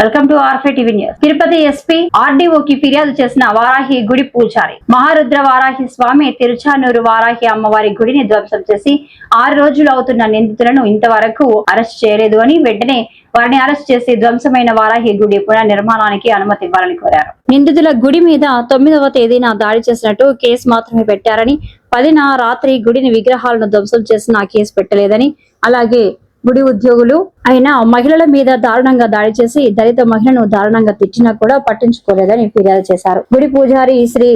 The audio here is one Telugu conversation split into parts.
వెల్కమ్ టు ఆర్ఫే టీవీ న్యూస్. తిరుపతి ఎస్పీ ఆర్డీఓకి ఫిర్యాదు చేసిన వారాహి గుడి పూజారి మహారుద్ర వారాహి స్వామి తిరుచానూరు వారాహి అమ్మవారి గుడిని ధ్వంసం చేసి ఆరు రోజులు అవుతున్న నిందితులను ఇంతవరకు అరెస్ట్ చేయలేదు అని వెంటనే వారిని అరెస్ట్ చేసి ధ్వంసమైన వారాహి గుడి పునర్నిర్మాణానికి అనుమతి ఇవ్వాలని కోరారు. నిందితుల గుడి మీద తొమ్మిదవ తేదీన దాడి చేసినట్టు కేసు మాత్రమే పెట్టారని పదిన రాత్రి గుడిని విగ్రహాలను ధ్వంసం చేసిన కేసు పెట్టలేదని అలాగే గుడి ఉద్యోగులు అయినా మహిళల మీద దారుణంగా దాడి చేసి దళిత మహిళను దారుణంగా తిట్టినా కూడా పట్టించుకోలేదని ఫిర్యాదు చేశారు. గుడి పూజారి శ్రీ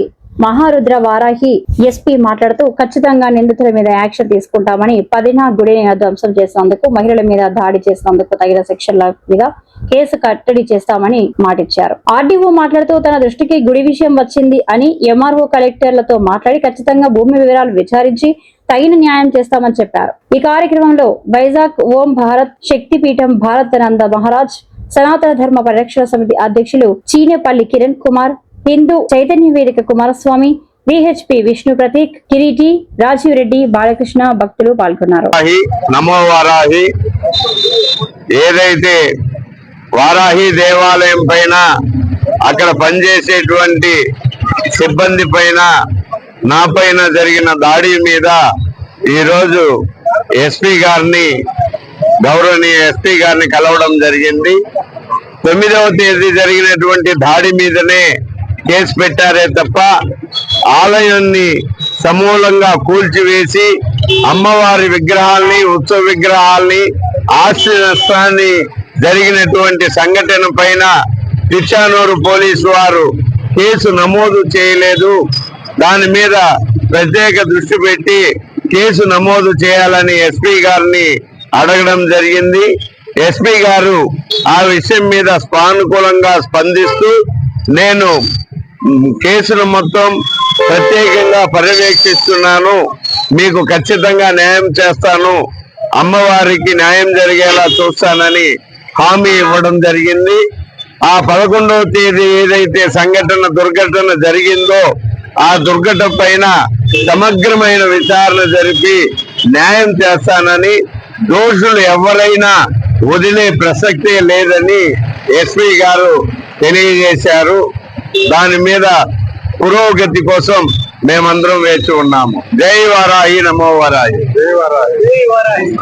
మహారుద్ర వారాహి ఎస్పీ మాట్లాడుతూ ఖచ్చితంగా నిందితుల మీద యాక్షన్ తీసుకుంటామని పదినా గుడిని ధ్వంసం చేసినందుకు మహిళల మీద దాడి చేసినందుకు తగిన శిక్షల మీద కేసు కట్టడి చేస్తామని మాటిచ్చారు. ఆర్డీఓ మాట్లాడుతూ తన దృష్టికి గుడి విషయం వచ్చింది అని ఎంఆర్ఓ కలెక్టర్లతో మాట్లాడి ఖచ్చితంగా భూమి వివరాలు విచారించి తగిన న్యాయం చేస్తామని చెప్పారు. ఈ కార్యక్రమంలో వైజాగ్ ఓం భారత్ శక్తిపీఠం భారతానంద మహారాజ్ సనాతన ధర్మ పరిరక్షణ సమితి అధ్యక్షులు చీనేపల్లి కిరణ్ కుమార్ హిందూ చైతన్య వేదిక కుమారస్వామి విహెచ్పి విష్ణు ప్రతీక్ కిరీటి రాజీవ్ రెడ్డి బాలకృష్ణ భక్తులు పాల్గొన్నారు. నమో ఏదైతే వారాహి దేవాలయం పైన అక్కడ పనిచేసేటువంటి సిబ్బంది పైన నా పైన జరిగిన దాడి మీద ఈరోజు ఎస్పీ గారిని గౌరవనీయ ఎస్పీ గారిని కలవడం జరిగింది. తొమ్మిదవ తేదీ జరిగినటువంటి దాడి మీదనే కేసు పెట్టారే తప్ప ఆలయాన్ని సమూలంగా కూల్చివేసి అమ్మవారి విగ్రహాల్ని ఉత్సవ విగ్రహాల్ని ఆస్తి నష్టాన్ని జరిగినటువంటి సంఘటన పైన తిచ్చానూరు పోలీసు వారు కేసు నమోదు చేయలేదు. దాని మీద ప్రత్యేక దృష్టి పెట్టి కేసు నమోదు చేయాలని ఎస్పీ గారిని అడగడం జరిగింది. ఎస్పీ గారు ఆ విషయం మీద సానుకూలంగా స్పందిస్తూ నేను కేసును మొత్తం ప్రత్యేకంగా పర్యవేక్షిస్తున్నాను. మీకు ఖచ్చితంగా న్యాయం చేస్తాను. అమ్మవారికి న్యాయం జరిగేలా చూస్తానని హామీ ఇవ్వడం జరిగింది. ఆ పదకొండవ తేదీ ఏదైతే సంఘటన దుర్ఘటన జరిగిందో ఆ దుర్ఘటన పైన సమగ్రమైన విచారణ జరిపి న్యాయం చేస్తానని దోషులు ఎవరైనా వదిలే ప్రసక్తే లేదని ఎస్పీ గారు తెలియజేశారు. దాని మీద పురోగతి కోసం మేమందరం వేచి ఉన్నాము. జై వారాహి నమో వారాహి జై వారాహి